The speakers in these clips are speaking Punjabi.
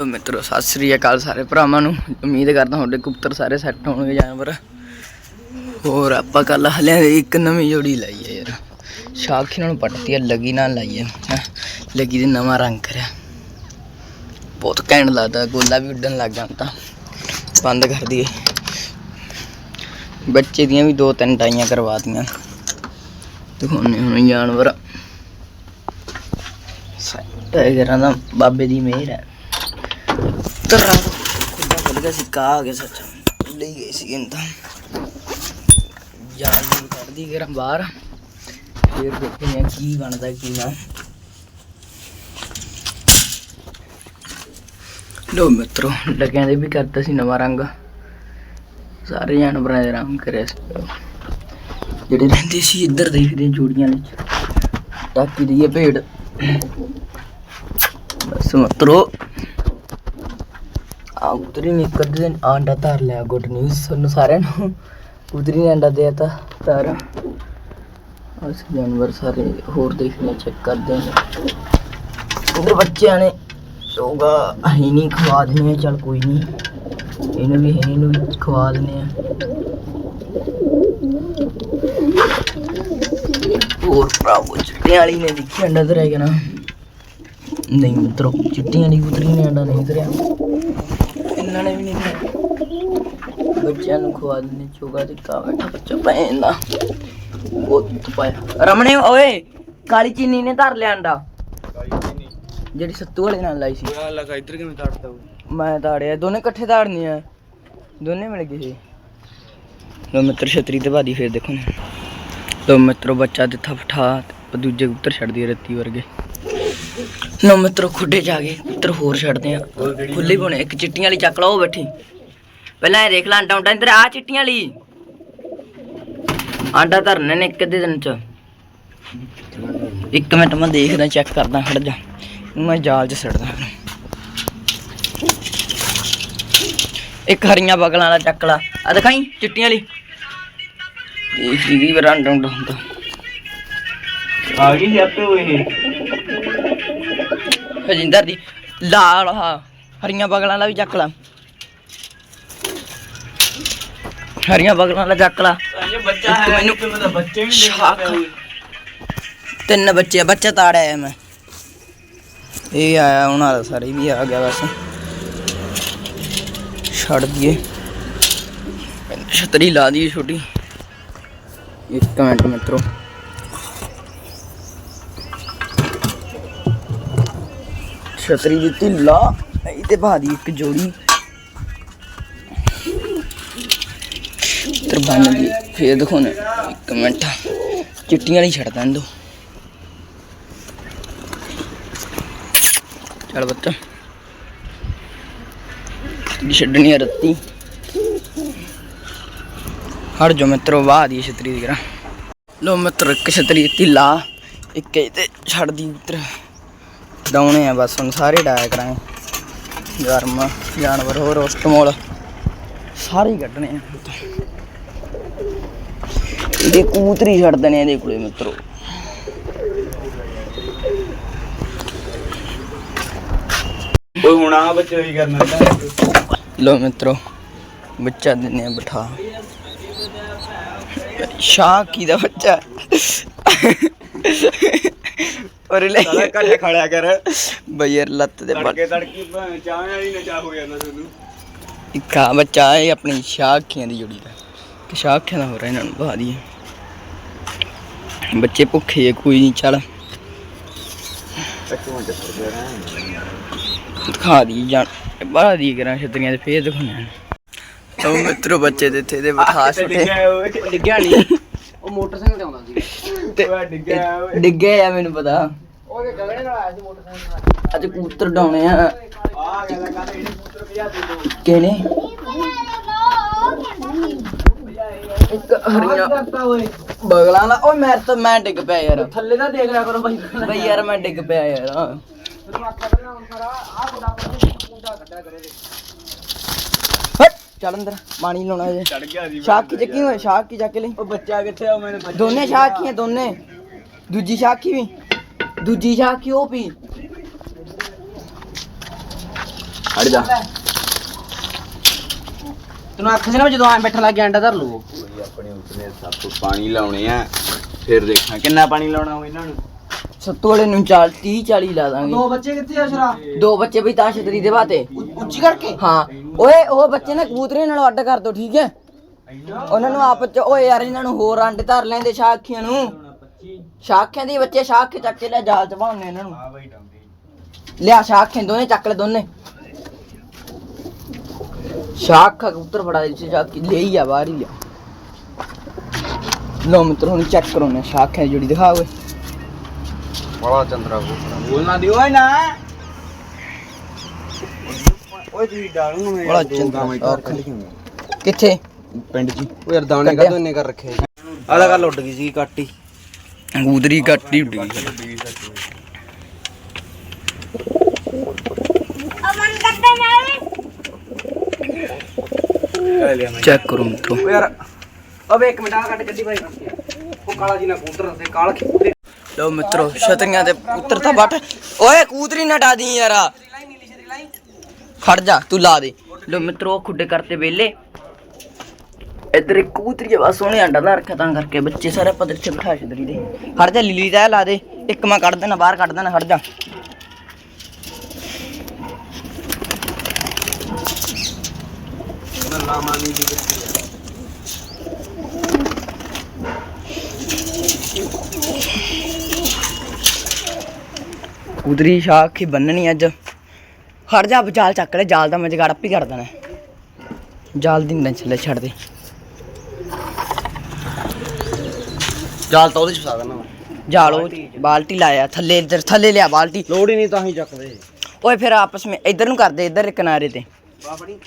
ਮਿੱਤਰੋ, ਸਤਿ ਸ੍ਰੀ ਅਕਾਲ ਸਾਰੇ ਭਰਾਵਾਂ ਨੂੰ। ਉਮੀਦ ਕਰਦਾ ਤੁਹਾਡੇ ਕੁੱਤਰ ਸਾਰੇ ਸੈੱਟ ਹੋਣਗੇ ਜਾਨਵਰ। ਹੋਰ ਆਪਾਂ ਕੱਲ ਹਲਿਆਂ ਇੱਕ ਨਵੀਂ ਜੋੜੀ ਲਾਈ ਹੈ ਯਾਰ। ਸ਼ਾਖੀ ਨਾਲ ਪੱਟਤੀ ਹੈ ਲੱਗੀ ਨਾਲ ਲਾਈ ਹੈ ਹੈਂ। ਲੱਗੀ ਦੇ ਨਵਾਂ ਰੰਗ ਕਰਿਆ। ਬਹੁਤ ਘੈਂਟ ਲੱਗਦਾ, ਗੋਲਾ ਵੀ ਉੱਡਣ ਲੱਗ ਗਿਆ ਤਾਂ। ਬੰਦ ਕਰ ਦਈਏ। ਬੱਚੇ ਦੀਆਂ ਵੀ ਦੋ ਤਿੰਨ ਟਾਈਆਂ ਕਰਵਾਤੀਆਂ ਦਿਖਾਉਣੇ ਹੁਣ ਜਾਨਵਰ। ਟਾਈਗਰਾਂ ਦਾ ਬਾਬੇ ਦੀ ਮਿਹਰ ਹੈ। ਤਰਾ ਖੁੱਦਾ ਖੁੱਲ ਗਿਆ ਸੀ ਕਾ ਆ ਗਿਆ ਸੱਚ ਲਈ ਗਈ ਸੀ ਇਹਨਾਂ ਤਾਂ ਜਾਨ ਨੂੰ ਕੱਢਦੀ ਗਰਮ ਬਾਹਰ ਫਿਰ ਦੇਖਦੇ ਹਾਂ ਕੀ ਬਣਦਾ ਕੀ ਨਾ ਲੋ ਮਿੱਤਰੋ ਲੱਗਿਆਂ ਦੇ ਵੀ ਕਰਤਾ ਸੀ ਨਵਾਂ ਰੰਗ। ਸਾਰੇ ਜਾਨਵਰਾਂ ਦੇ ਰੰਗ ਕਰਿਆ ਸੀ। ਜਿਹੜੇ ਰਹਿੰਦੇ ਸੀ ਇੱਧਰ ਦੇਖਦੇ ਹਾਂ ਜੋੜੀਆਂ ਵਿੱਚ ਟਾਕੀ ਦੀ ਇਹ ਭੇਡ। ਬਸ ਮਿੱਤਰੋ ਆ ਉਤਰੀ ਨੇ ਇੱਕ ਅੱਧੇ ਦਿਨ ਆਂਡਾ ਧਰ ਲਿਆ ਗੁੱਡ ਨਿਊਜ਼ ਤੁਹਾਨੂੰ ਸਾਰਿਆਂ ਨੂੰ। ਉਤਰੀ ਨੇ ਆਂਡਾ ਦੇਤਾ ਧਰ। ਉਸ ਜਾਨਵਰ ਸਾਰੇ ਹੋਰ ਦੇਖਣੇ ਚੈੱਕ ਕਰਦੇ ਨੇ ਉਧਰ ਬੱਚਿਆਂ ਨੇ ਹੋਗਾ ਅਸੀਂ ਨਹੀਂ ਖਵਾ ਦਿੰਦੇ ਚਲ ਕੋਈ ਨਹੀਂ। ਇਹਨੂੰ ਵੀ ਇਹਨੂੰ ਵੀ ਖਵਾ ਦਿੰਦੇ ਆ। ਹੋਰ ਭਰਾਵੋ ਚਿੱਟੇ ਵਾਲੀ ਨੇ ਦੇਖੀ ਅੰਡਾ ਧਰਿਆ ਗਿਆ ਨਾ? ਨਹੀਂ, ਮਿੱਤਰੋ, ਚਿੱਟੀਆਂ ਵਾਲੀ ਉਤਰੀ ਨੇ ਅੰਡਾ ਨਹੀਂ ਧਰਿਆ। ਇਹਨਾਂ ਨੇ ਵੀ ਨਹੀਂ ਖਾਇਆ ਬੱਚਿਆਂ ਨੂੰ ਖਵਾ ਦਿੰਦੇ ਚੋਗਾ ਤੇ ਕਾ ਬੈਠਾ ਬੱਚਾ ਪੈਂਦਾ ਉਹ ਪਾਇਆ। ਰਮਣੇ ਓਏ ਕਾਲੀ ਚੀਨੀ ਨੇ ਧਰ ਲਿਆ ਅੰਡਾ। ਜਿਹੜੀ ਸੱਤੂ ਵਾਲੇ ਨਾਲ ਲਾਈ ਸੀ। ਆ ਲਗਾ ਇੱਧਰ ਕਿਵੇਂ ਕੱਟਦਾ ਮੈਂ ਤਾੜਿਆ ਦੋਨੇ ਇਕੱਠੇ ਤਾੜਨੀ ਆ ਦੋਨੇ ਮਿਲ ਗਏ ਸੀ। ਲੋ ਮਿੱਤਰ ਛਤਰੀ ਤੇ ਬਾਦੀ ਫੇਰ ਦੇਖੋ ਲੋ ਮਿੱਤਰੋ ਬੱਚਾ ਦਿੱਤਾ ਫਠਾ ਤੇ ਦੂਜੇ ਉੱਤਰ ਛੱਡਦੀ ਰੱਤੀ ਵਰਗੇ। ਲੋ ਮਿੱਤਰੋ ਖੁੱਡੇ ਜਾ ਕੇ ਉੱਤਰ ਹੋਰ ਛੱਡਦੇ ਆ। ਖੁੱਲੇ ਬਣੇ, ਇੱਕ ਚਿੱਟੀਆਂ ਵਾਲੀ ਚੱਕ ਲਾ ਬੈਠੀ। ਪਹਿਲਾਂ ਇਹ ਦੇਖ ਲਾ ਅੰਡਾ ਉਂਡਾ ਇੰਦਰ ਆ, ਚਿੱਟੀਆਂ ਵਾਲੀ। ਆਂਡਾ ਧਰਨੇ ਨੇ ਇੱਕ ਅੱਧੇ ਦਿਨ ਚ। ਇੱਕ ਮਿੰਟ ਮੈਂ ਦੇਖਦਾ ਚੈੱਕ ਕਰਦਾ, ਖੜ ਜਾ। ਮੈਂ ਜਾਲ 'ਚ ਸੜਦਾ ਇੱਕ ਹਰੀਆਂ ਬਗਲਾਂ ਵਾਲਾ ਚੱਕ ਲਾ। ਆ ਦਿਖਾਈ, ਚਿੱਟੀਆਂ ਵਾਲੀ। ਇਹ ਸੀਗੀ ਬਰਾਂਡਾ ਹੁੰਦਾ ਹੁੰਦਾ। ਆ ਗਈ ਸੀ ਆਪੇ ਇਹ। ਹਜਿੰਦਰ ਦੀ ਲਾਲ ਆ ਹਰੀਆਂ ਬਗਲਾਂ ਵਾਲਾ ਵੀ ਚੱਕ ਲਾ। ਹਰੀਆਂ ਬਗਲਾਂ ਵਾਲਾ ਚੱਕ ਲਾ। ਇਹ ਬੱਚਾ ਹੈ ਮੈਨੂੰ ਵੀ। ਤਿੰਨ ਬੱਚੇ ਆ, ਬੱਚਾ ਤਾੜਿਆ ਮੈਂ। ਇਹ ਆਇਆ ਉਹਨਾਂ ਦਾ ਸਾਰੇ ਵੀ ਆ ਗਿਆ ਬਸ। ਛੱਡ ਦਈਏ। ਛਤਰੀ ਲਾ ਦਈਏ ਛੋਟੀ। ਇੱਕ ਮਿੰਟ ਮਿੱਤਰੋ। ਛਤਰੀ ਦਿੱਤੀ, ਲਾ ਇਹਦੇ ਬਾਅਦ ਹੀ ਇੱਕ ਜੋੜੀ। ਤਰ ਬਣ ਫੇਰ ਦਿਖਾਉਣੇ ਇੱਕ ਮਿੰਟ। ਚਿੱਟੀਆਂ ਨਹੀਂ ਛੱਡ ਦੋ ਚੱਲ ਬੱਚਾ ਦੀ ਛੱਡਣੀ ਆ ਰੱਤੀ। ਹਟ ਜੋ ਮਿੱਤਰੋ, ਵਾਹ ਦੀ ਛਤਰੀ ਦੀ ਕਰਾਂ ਲੋ ਮਿੱਤਰ, ਇੱਕ ਛਤਰੀ ਦਿੱਤੀ, ਲਾ। ਇੱਕ ਇਹ ਛੱਡ ਦੀ ਉੱਤਰ ਡਾਉਣੇ ਆ ਬਸ ਹੁਣ ਸਾਰੇ ਡਾਇਆ ਕਰਾਂਗੇ ਗਰਮ ਜਾਨਵਰ ਹੋਰ ਉਸਤਮੋਲ ਸਾਰੇ ਹੀ ਕੱਢਣੇ ਆ। ਇਹਦੇ ਕੂਤਰੀ ਛੱਡ ਦੇਣੇ ਇਹਦੇ ਕੋਲੇ ਮਿੱਤਰੋ। ਓਏ ਹੁਣ ਆ ਬੱਚੇ ਹੀ ਕਰਨਾ ਲੋ ਮਿੱਤਰੋ ਬੱਚਾ ਦਿੰਨੇ ਆ ਬਿਠਾ। ਸ਼ਾਹ ਕੀ ਦਾ ਬੱਚਾ? ਔਰ ਲੈ ਸਾਲਾ ਘੱਟ ਖੜਿਆ ਕਰ। ਬਈਰ ਲੱਤ ਦੇ ਬਲ ਤੜਕੇ ਤੜਕੀ ਭਾਵੇਂ ਚਾਹ ਵਾਲੀ ਨਾ ਚਾਹ ਹੋ ਜਾਂਦਾ ਤੁਹਾਨੂੰ ਇੱਕਾ ਬੱਚਾ ਇਹ ਆਪਣੀ ਸ਼ਾਖੀਆਂ ਦੀ ਜੋੜੀ ਦਾ। ਕਿ ਸ਼ਾਖੀਆਂ ਦਾ ਹੋ ਰਿਹਾ ਇਹਨਾਂ ਨੂੰ ਬਹਾ ਬੱਚੇ ਭੁੱਖੇ ਆ ਕੋਈ ਨਹੀਂ ਚੱਲ। ਇੱਕ ਮਿੰਟ ਦਿਖਾ ਦੀ ਜਾਨ ਬਾਹਰ ਦੀ ਕਰਾਂ ਛਤਰੀਆਂ ਤੇ ਫੇਰ ਦਿਖਾਉਣਾ ਉਹ ਮਿੱਤਰੋ ਬੱਚੇ ਦੇ ਇੱਥੇ ਦੇ ਬਿਠਾ ਛੋਟੇ। ਓਏ ਡਿੱਗਿਆ ਨਹੀਂ ਉਹ ਮੋਟਰਸਾਈਕਲ ਤੇ ਆਉਂਦਾ ਸੀ। ਤੇ ਓਏ ਡਿੱਗਿਆ ਓਏ। ਡਿੱਗੇ ਆ ਮੈਨੂੰ ਪਤਾ। ਉਹਦੇ ਗਗਨੇ ਨਾਲ ਆਇਆ ਸੀ ਮੋਟਰਸਾਈਕਲ ਨਾਲ। ਅੱਜ ਕਬੂਤਰ ਡਾਉਣੇ ਆ। ਆ ਗੱਲ ਕਰ ਇਹਨੇ ਪੁੱਤਰ ਭਜਾ ਦੇ। ਦੋ ਕਿਹਨੇ ਇੱਕ ਹਰੀਆਂ ਕਰਤਾ ਓਏ। ਬਗਲਾਂ ਦਾ ਓਏ ਮੈਂ ਤਾਂ ਮੈਂ ਡਿੱਗ ਪਿਆ ਯਾਰ। ਥੱਲੇ ਦਾ ਦੇਖ ਲਿਆ ਕਰੋ ਬਾਈ। ਬਈ ਯਾਰ ਮੈਂ ਡਿੱਗ ਪਿਆ ਯਾਰ। ਤੈਨੂੰ ਆਖਿਆ ਕਰਨਾ ਹੁਣ ਸਾਰਾ ਆਹ ਗੁੱਡਾ ਕੁੰਡਾ ਕੱਢਿਆ ਕਰੋ ਦੇ ਚੱਲ ਅੰਦਰ ਪਾਣੀ ਲਾਉਣਾ ਜੇ। ਚੜ ਗਿਆ ਸੀ ਸ਼ਾਖੀ ਚੱਕੀ ਹੋਏ ਸ਼ਾਖੀ ਚੱਕ ਲਈ? ਉਹ ਬੱਚਾ ਕਿੱਥੇ ਆ ਮੈਨੂੰ ਬੱਚਾ ਦੋਨੇ ਸ਼ਾਖੀਆਂ ਦੋਨੇ। ਦੂਜੀ ਸ਼ਾਖੀ ਵੀ। ਦੂਜੀ ਸ਼ਾਖੀ ਉਹ ਪੀ ਹਟ ਜਾ। ਤੈਨੂੰ ਅੱਖ ਸੀ ਨਾ ਜਦੋਂ ਆਂ ਬੈਠਾ ਲੱਗ ਗਿਆ ਅੰਡਾ ਧਰ ਲੂ ਕੋਈ ਆਪਣੇ ਉਤਨੇ ਸਭ ਪਾਣੀ ਲਾਉਣੇ ਆ। ਫਿਰ ਦੇਖਾਂ ਕਿੰਨਾ ਪਾਣੀ ਲਾਉਣਾ ਉਹ ਇਹਨਾਂ ਨੂੰ। ਸੱਤੂ ਵਾਲੇ ਨੂੰ 40 30 40 ਲਾ ਦਾਂਗੇ। ਦੋ ਬੱਚੇ ਕਿੱਥੇ ਆ ਸ਼ਰਾ ਦੋ ਬੱਚੇ ਵੀ ਤਾਂ ਛਤਰੀ ਦੇ ਬਾਤੇ। ਉੱਚੀ ਕਰਕੇ? ਹਾਂ। ਓਏ ਉਹ ਬੱਚੇ ਨਾ ਕਬੂਤਰੇ ਨਾਲ ਅੱਡ ਕਰ ਦੋ ਠੀਕ ਹੈ? ਉਹਨਾਂ ਨੂੰ ਆਪਸ ਚ ਓਏ ਯਾਰ ਇਹਨਾਂ ਨੂੰ ਹੋਰ ਅੰਡੇ ਧਰ ਲੈਂਦੇ ਸ਼ਾਖੀਆਂ ਨੂੰ। ਸ਼ਾਖਿਆਂ ਦੇ ਬੱਚੇ ਸ਼ਾਖ ਚੱਕ ਕੇ ਲੈ ਜਾਲ ਚ ਪਾਉਂਦੇ ਇਹਨਾਂ ਨੂੰ। ਲਿਆ ਸ਼ਾਖੇ ਦੋਨੇ ਚੱਕ ਲੈ ਦੋਨੇ। ਸ਼ਾਖ ਕਬੂਤਰ ਫੜਾ ਦੇ ਸ਼ਾਖ ਲੈ ਹੀ ਆ ਬਾਹਰ ਹੀ ਲਿਆ ਲੋ ਮਿੱਤਰ ਹੁਣ ਚੈੱਕ ਕਰੋ ਨਾ ਸ਼ਾਖੇ ਦੀ ਜੋੜੀ ਦਿਖਾ ਓਏ। ਬੜਾ ਚੰਦਰਾ ਬੋਲਣਾ ਦਿਓ ਨਾ ਓਏ ਤੁਸੀਂ ਡਾਲੂ ਨੂੰ ਬੜਾ ਚੰਦਰਾ ਕਿੱਥੇ? ਪਿੰਡ ਜੀ। ਉਹ ਯਾਰ ਦਾਣੇ ਕੱਢਿਆ। ਇੰਨੇ ਕਰ ਰੱਖੇ ਆਦਾ ਗੱਲ ਉੱਡ ਗਈ ਸੀ ਕਾਟੀ। ਕਬੂਤਰੀ ਕੱਟੀ ਉੱਡ ਗਈ। ਚੈੱਕ ਕਰੋ ਮਿੱਤਰੋ। ਉਹ ਯਾਰ ਅਬੇ ਇੱਕ ਮਿੰਟ ਆ ਕੱਟ ਗੱਡੀ ਭਾਈ। ਉਹ ਕਾਲਾ ਜੀ ਨਾ ਕੂਤਰ ਤੇ ਕਾਲ ਖਿੱਤੇ। ਲੋ ਮਿੱਤਰੋ ਛਤਰੀਆਂ ਤੇ ਪੁੱਤਰ ਤਾਂ ਬੱਟ ਓਏ ਕੂਤਰੀ ਨਾ ਡਾ ਦੀ ਯਾਰ। ਖੜ ਜਾ ਤੂੰ ਲਾ ਦੇ। ਲੋ ਮਿੱਤਰੋ ਖੁੱਡੇ ਕਰਤੇ ਵੇਲੇ। ਇੱਧਰ ਇੱਕ ਕਬੂਤਰੀ ਆ ਸੋਹਣੇ ਅੰਡਾ ਦਾ ਰੱਖਿਆ ਤਾਂ ਕਰਕੇ ਬੱਚੇ ਸਾਰੇ ਪੱਧਰ ਤੇ ਬਿਠਾ ਛਦਰੀ ਦੇ ਖੜ ਜਾ ਲੀਲੀ ਦਾ ਲਾ ਦੇ। ਇੱਕ ਮੈਂ ਕੱਢ ਦੇਣਾ ਬਾਹਰ ਕੱਢ ਦੇਣਾ ਖੜ ਜਾ। ਕਬੂਤਰੀ ਸ਼ਾਖ ਹੀ ਬੰਨਣੀ ਅੱਜ। ਖੜ ਜਾ ਜਾਲ ਚੱਕ ਲੈ ਜਾਲ ਦਾ ਮੈਂ ਜਗਾੜ ਆਪੇ ਕਰ ਦੇਣਾ। ਜਾਲ ਦੀ ਟੈਨਸ਼ਨ ਲੈ ਛੱਡ ਦੇ। ਜਾਲ ਤਾਂ ਉਹਦੇ ਚ ਫਸਾ ਦੇਣਾ ਜਾਲ ਉਹ ਬਾਲਟੀ ਲਾਇਆ ਥੱਲੇ ਇੱਧਰ ਥੱਲੇ ਲਿਆ ਬਾਲਟੀ। ਲੋੜ ਹੀ ਨਹੀਂ ਤਾਂ ਹੀ ਚੱਕਦੇ ਓਏ ਫਿਰ ਆਪਸ ਵਿੱਚ ਇੱਧਰ ਨੂੰ ਕਰ ਦੇ ਇੱਧਰ ਕਿਨਾਰੇ ਤੇ। ਬਾ ਬੜੀ।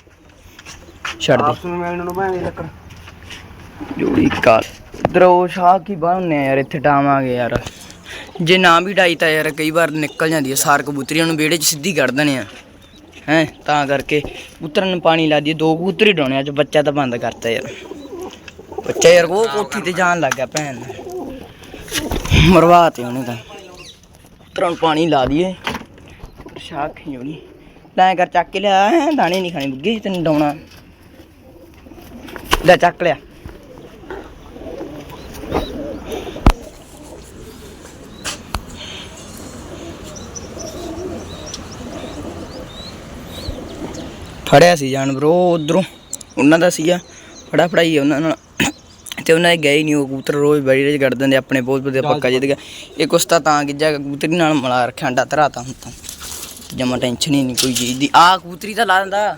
ਛੱਡ ਦੇ। ਨੂੰ ਲੱਕੜ ਜੋੜੀ ਕਾਲ ਉਹ ਸ਼ਾਹ ਕੀ ਬਣਨੇ ਆ ਯਾਰ ਇੱਥੇ ਟਾਵਾਂਗੇ ਯਾਰ। ਜੇ ਨਾ ਵੀ ਡਾਈ ਤਾਂ ਯਾਰ ਕਈ ਵਾਰ ਨਿਕਲ ਜਾਂਦੀ ਹੈ ਸਾਰ ਕਬੂਤਰੀਆਂ ਨੂੰ ਵਿਹੜੇ 'ਚ ਸਿੱਧੀ ਕੱਢ ਦੇਣੇ ਆ। ਹੈ ਤਾਂ ਕਰਕੇ ਕਬੂਤਰਾਂ ਨੂੰ ਪਾਣੀ ਲਾ ਦਈਏ ਦੋ ਕਬੂਤਰ ਹੀ ਡਾਉਣੇ ਅੱਜ ਬੱਚਾ ਤਾਂ ਬੰਦ ਕਰਤਾ ਯਾਰ। ਬੱਚਾ ਯਾਰ ਉਹ ਕੋਠੀ ਤੇ ਜਾਣ ਲੱਗ ਗਿਆ ਭੈਣ। ਨੂੰ। ਮਰਵਾ ਤੇ ਉਹਨੇ ਤਾਂ। ਕਬੂਤਰਾਂ ਨੂੰ ਪਾਣੀ ਲਾ ਦਈਏ। ਸ਼ਾਹ ਖਿਉਣੀ ਲੈ ਕਰ ਚੱਕ ਕੇ ਲਿਆ ਹੈਂ, ਦਾਣੇ ਨਹੀਂ ਖਾਣੇ ਬੁੱਗੇ ਤੈਨੂੰ ਡਾਉਣਾ। ਲੈ ਚੱਕ ਲਿਆ। ਫੜਿਆ ਸੀ ਜਾਨਵਰ ਉਹ ਉਧਰੋਂ ਉਹਨਾਂ ਦਾ ਸੀਗਾ। ਫੜਾ ਫੜਾਈ ਉਹਨਾਂ ਨਾਲ। ਤੇ ਉਹਨਾਂ ਦੇ ਗਏ ਨਹੀਂ ਉਹ ਕਬੂਤਰ ਰੋਜ਼ ਬੜੀ ਕੱਢ ਦਿੰਦੇ ਆਪਣੇ ਬਹੁਤ ਵਧੀਆ ਪੱਕਾ ਜਿੱਦ ਗਿਆ। ਇਹ ਕੁਛ ਤਾਂ ਤਾਂ ਗਿੱਜਾ ਕਬੂਤਰੀ ਨਾਲ ਮਲਾ ਰੱਖਿਆ ਅੰਡਾ ਧਰਾਤਾ ਹੁਣ ਤਾਂ। ਜਮਾ ਟੈਨਸ਼ਨ ਨਹੀਂ ਕੋਈ ਚੀਜ਼ ਦੀ। ਆ ਕਬੂਤਰੀ ਤਾਂ ਲਾ ਦਿੰਦਾ।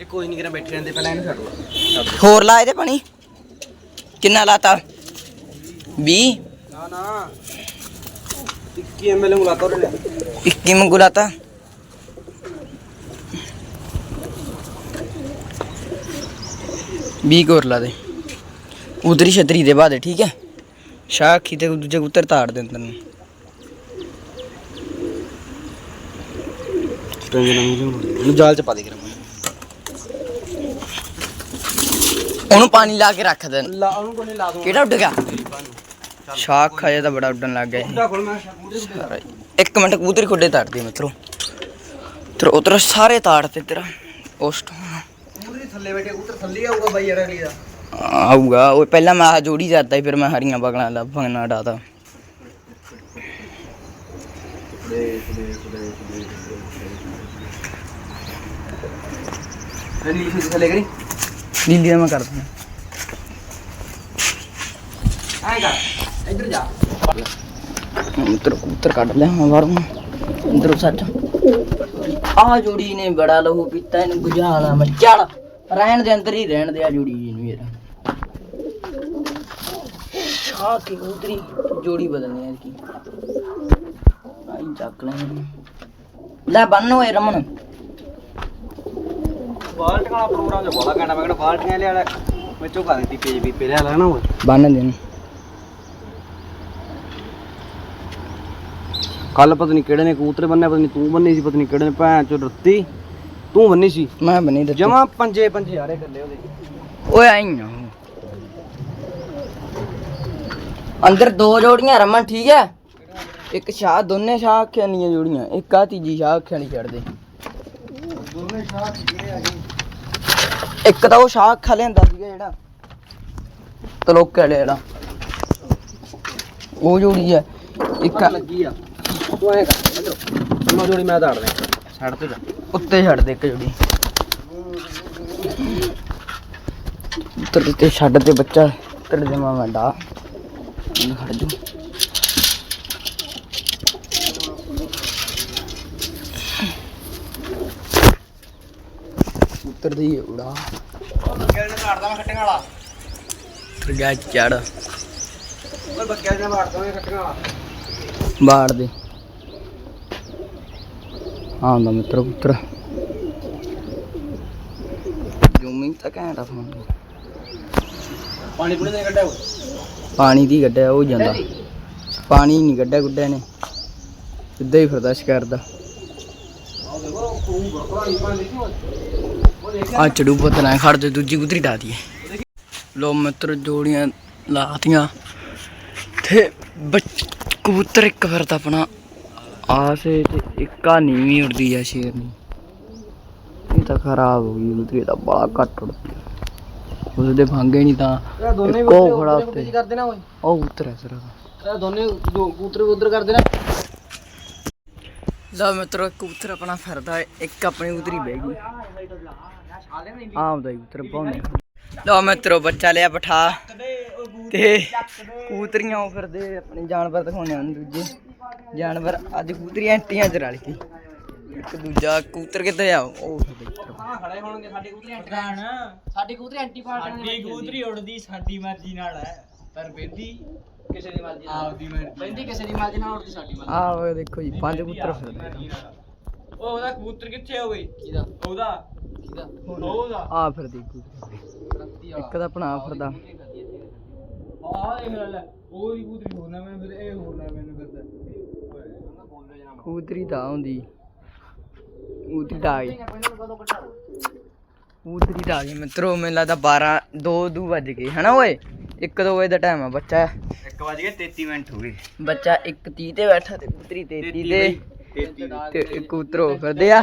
ਇਹ ਕੋਈ ਨਹੀਂ ਕਰਾਂ ਬੈਠੇ ਰਹਿੰਦੇ ਪਹਿਲਾਂ ਇਹਨੂੰ ਛੱਡ ਹੋਰ ਲਾਏ ਤੇ ਪਾਣੀ। ਕਿੰਨਾ ਲਾਤਾ? 20 ਨਾ ਨਾ। 21 ਐਮਐਲ ਗੁਲਾਤਾ ਉਹਨੇ 21 ਗੁਲਾਤਾ 20 ਕੋਰ ਲਾ ਦੇ। ਉਧਰੀ ਛਤਰੀ ਦੇ ਬਾਅਦ ਠੀਕ ਹੈ? ਸ਼ਾਖੀ ਤੇ ਦੂਜੇ ਕਬੂਤਰ ਤਾੜ ਦੇ ਤੈਨੂੰ। ਚਟਾਈ ਜਾਲ ਚ ਪਾ ਦੇ ਕਰਾਂ ਉਹਨੂੰ ਪਾਣੀ ਲਾ ਕੇ ਰੱਖ ਦੇਣ ਲਾ ਉਹਨੂੰ ਕੋਨੇ ਲਾ ਦੋ ਕਿਹੜਾ ਉੱਡ ਗਿਆ? ਸ਼ਾਖ ਖਾਇਆ ਤਾਂ ਬੜਾ ਉੱਡਣ ਲੱਗ ਗਿਆ ਇੱਕ ਮਿੰਟ ਕਬੂਤਰ ਖੁੱਡੇ ਤਾੜਦੀ ਮਿੱਤਰੋ। ਤੇਰਾ ਉਤਰ ਸਾਰੇ ਤਾੜਤੇ ਤੇਰਾ। ਉਸ ਤੋਂ ਥੱਲੇ ਬੈਠੇ ਕਬੂਤਰ ਥੱਲੇ ਆਊਗਾ ਬਾਈ ਯਾਰ ਅਗਲੀ ਦਾ? ਆਊਗਾ ਉਹ ਪਹਿਲਾਂ ਮੈਂ ਆਹ ਜੋੜੀ ਜਾਂਦਾ ਸੀ ਫਿਰ ਮੈਂ ਹਰੀਆਂ ਬਗਲਾਂ ਲੱਭਣਾ ਡਾਤਾ ਨੀਲੀ ਫਿਰ ਥੱਲੇ ਕਰੀ। ਨੀਲੀ ਦਾ ਮੈਂ ਕਰ ਦਿੰਦਾ ਐਂ ਕਰ ਇੱਧਰ ਜਾ। ਮਿੱਤਰ ਕਬੂਤਰ ਕੱਢ ਲਿਆ ਮੈਂ ਬਾਹਰੋਂ। ਅੰਦਰੋਂ ਸੱਚ। ਆ ਜੋੜੀ ਨੇ ਬੜਾ ਲਹੂ ਪੀਤਾ ਇਹਨੂੰ ਬੁਝਾ ਲਾ ਮੈਂ। ਚੱਲ। ਰਹਿਣ ਦੇ ਅੰਦਰ ਹੀ ਰਹਿਣ ਦੇ ਆ ਜੋੜੀ ਨੂੰ ਯਾਰ। ਸ਼ਾਹ ਕੀ ਕਬੂਤਰੀ ਜੋੜੀ ਬਦਲਣੀ ਹੈ ਕੀ ਆਈ ਚੱਕ ਲੈ ਇਹਨੂੰ। ਲੈ ਬੰਨ ਓਏ ਰਮਨ। ਬਾਲਟ ਵਾਲਾ ਪ੍ਰੋਗਰਾਮ ਤੇ ਬੋਲਾ ਘੰਟਾ ਮੈਂ ਕਿਹੜਾ ਬਾਲਟੀਆਂ ਲਿਆ ਵਿੱਚੋਂ ਕਰ ਦਿੱਤੀ ਪੇਜ ਵੀ ਪੇ ਲਿਆ ਲੈਣਾ ਉਹ ਬੰਨ ਦੇ ਇਹਨੂੰ। ਕੱਲ ਪਤਾ ਨਹੀਂ ਕਿਹੜੇ ਨੇ ਕਬੂਤਰ ਬੰਨੇ ਪਤਾ ਨਹੀਂ ਤੂੰ ਬੰਨੀ ਸੀ ਪਤਾ ਨਹੀਂ ਕਿਹੜੇ ਨੇ ਭੈਣ ਚੋ ਰੱਤੀ। ਤੂੰ ਬੰਨੀ ਸੀ? ਮੈਂ ਬਣੀ ਦਿੱਤੀ। ਜਮਾ ਪੰਜੇ ਪੰਜੇ ਯਾਰੇ ਗੱਲੇ ਉਹਦੇ। ਓਏ ਆਈ ਆ ਅੰਦਰ ਦੋ ਜੋੜੀਆਂ ਰਮਨ ਠੀਕ ਹੈ? ਇੱਕ ਸ਼ਾਹ ਦੋਨੇ ਸ਼ਾਹ ਆਖਿਆ ਨਹੀਂ ਜੋੜੀਆਂ ਇੱਕ ਆ ਤੀਜੀ ਸ਼ਾਹ ਆਖਿਆ ਨਹੀਂ ਛੱਡਦੇ ਇੱਕ ਤਾਂ ਉਹ ਸ਼ਾਹ ਖਾ ਲਿਆਂਦਾ ਸੀਗਾ ਜਿਹੜਾ ਤਲੋਕੇ ਵਾਲੇ ਜਿਹੜਾ ਉਹ ਜੋੜੀ ਹੈ। ਇੱਕ ਲੱਗੀ ਆ। ਤੂੰ ਐ ਕਰ ਮੈਂ ਜੋੜੀ ਮੈਂ ਦਾੜ ਦੇ ਛੱਡ ਤੇ ਜਾ। ਉੱਤੇ ਛੱਡ ਦੇ ਇੱਕ ਜੋੜੀ। ਉੱਤਰ ਤੇ ਛੱਡ ਤੇ ਬੱਚਾ ਉੱਤਰ ਦੇ ਦਾ। ਇਹਨੂੰ ਖੜ ਜੂ ਉੱਤਰ ਦੀ ਉੜਾ ਬੱਕਿਆ ਨੇ ਮੈਂ ਕੱਟਣ ਵਾਲਾ। ਗਿਆ ਚੜ ਓਏ ਬੱਕਿਆ ਨੇ ਮਾਰਦਾ ਮੈਂ ਕੱਟਣ ਵਾਲਾ। ਬਾੜ ਦੇ। ਆਉਂਦਾ ਮਿੱਤਰ ਪੁੱਤਰ। ਜੂਮਿੰਗ ਤਾਂ ਘੈਂਟ ਆ ਫੋਨ। ਪਾਣੀ ਪੂਣੀ ਦੇ ਕੱਢਿਆ ਪਾਣੀ ਦੀ ਕੱਢਿਆ ਉਹ ਜਾਂਦਾ। ਪਾਣੀ ਨਹੀਂ ਕੱਢਿਆ ਗੁੱਡਿਆ ਨੇ। ਸਿੱਧਾ ਹੀ ਫਿਰਦਾ ਸ਼ਿਕਾਰ ਦਾ ਨਹੀਂ ਆ ਚੜੂ ਪੁੱਤ ਨਾ ਖੜ ਦੇ ਦੂਜੀ ਗੁਦਰੀ ਡਾ ਦਈਏ। ਲੋ ਮਿੱਤਰ ਜੋੜੀਆਂ ਲਾਤੀਆਂ। ਤੇ ਬੱਚ ਕਬੂਤਰ ਇੱਕ ਫਿਰਦਾ ਆਪਣਾ। ਆਸੇ ਤੇ ਇੱਕਾ ਨੀਵੀਂ ਉੜਦੀ ਆ ਸ਼ੇਰਨੀ ਇਹ ਤਾਂ ਖਰਾਬ ਹੋ ਗਈ ਗੁਦਰੀ ਦਾ ਬੜਾ ਘੱਟ ਉੜਦੀ ਆ। ਉਸਦੇ ਭਾਂਗੇ ਨਹੀਂ ਤਾਂ ਇੱਕੋ ਖੜਾ ਉੱਤੇ। ਕੀ ਕਰਦੇ ਨਾ ਓਏ। ਉਹ ਕਬੂਤਰ ਹੈ ਸਰ। ਇਹ ਦੋਨੇ ਦੋ ਕੂਤਰੇ ਉਧਰ ਕਰਦੇ ਨਾ ਲਓ ਮਿੱਤਰੋ ਕਬੂਤਰ ਆਪਣਾ ਫਿਰਦਾ ਇੱਕ ਆਪਣੀ ਉਧਰੀ ਬਹਿ ਗਈ। ਆਉਂਦਾ ਹੀ ਪਾਉਂਦੇ ਲਓ ਮਿੱਤਰੋ ਬੱਚਾ ਲਿਆ ਬਿਠਾ ਤੇ ਕਬੂਤਰੀਆਂ ਉਹ ਫਿਰਦੇ ਆਪਣੇ ਜਾਨਵਰ ਦਿਖਾਉਣੇ ਹਨ ਦੂਜੇ। ਜਾਨਵਰ ਅੱਜ ਕਬੂਤਰੀਆਂ ਐਂਟੀਆਂ ਚ ਰਲ ਗਈ। ਇੱਕ ਦੂਜਾ ਕਬੂਤਰ ਕਿੱਥੇ ਆ? ਉਹ ਕਬੂਤਰ। ਖੜੇ ਹੋਣਗੇ ਸਾਡੀ ਕੂਤਰੀ ਐਂਟੀ ਸਾਡੀ ਕੂਤਰੀ ਐਂਟੀ ਪਾਰਟ ਸਾਡੀ ਕੂਤਰੀ ਉੜਦੀ ਸਾਡੀ ਮਰਜ਼ੀ ਨਾਲ ਹੈ ਪਰ ਬੇਦੀ ਕਿਸੇ ਦੀ ਮਰਜ਼ੀ ਨਾਲ। ਆਪਦੀ ਮਰਜ਼ੀ ਬੈਂਦੀ ਕਿਸੇ ਦੀ ਮਰਜ਼ੀ ਨਾਲ ਉੜਦੀ ਸਾਡੀ ਮਰਜ਼ੀ ਆਹ ਵੇ ਦੇਖੋ ਜੀ ਪੰਜ ਕਬੂਤਰ ਫਿਰਦੇ ਉਹ ਉਹਦਾ ਕਬੂਤਰ ਕਿੱਥੇ ਹੋਵੇ ਕਿਹਦਾ? ਉਹਦਾ? ਕਿਹਦਾ? ਉਹਦਾ? ਆ ਫਿਰਦੀ ਕਬੂਤਰ ਇੱਕ ਤਾਂ ਆਪਣਾ ਫਿਰਦਾ। ਆਹ ਦੇਖ ਲੈ ਲੈ। ਉਹਦੀ ਕੂਤਰੀ ਹੋਰ ਨਾ ਮੈਨੂੰ ਫਿਰ ਇਹ ਹੋਰ ਨਾ ਮੈਨੂੰ ਫਿਰਦਾ। ਕਬੂਤਰੀ ਤਾਂ ਹੁੰਦੀ। ਤਾਂ ਆ ਗਈ ਕਬੂਤਰੀ ਤਾਂ ਗਈ ਮਿੱਤਰੋ ਮੈਨੂੰ ਲੱਗਦਾ 12 2 2 ਵੱਜ ਗਏ। ਹਨਾ ਓਏ? 1 2 ਵਜੇ ਦਾ ਟਾਈਮ ਆ ਬੱਚਾ। 1 ਵਜ ਕੇ 33 ਮਿੰਟ ਹੋ ਗਏ। ਬੱਚਾ 1 30 ਤੇ ਬੈਠਾ ਤੇ ਕਬੂਤਰੀ 33 ਤੇ ਤੇਤੀ। ਤੇ ਇੱਕ ਕਬੂਤਰ ਹੋ ਫਿਰਦੇ ਆ।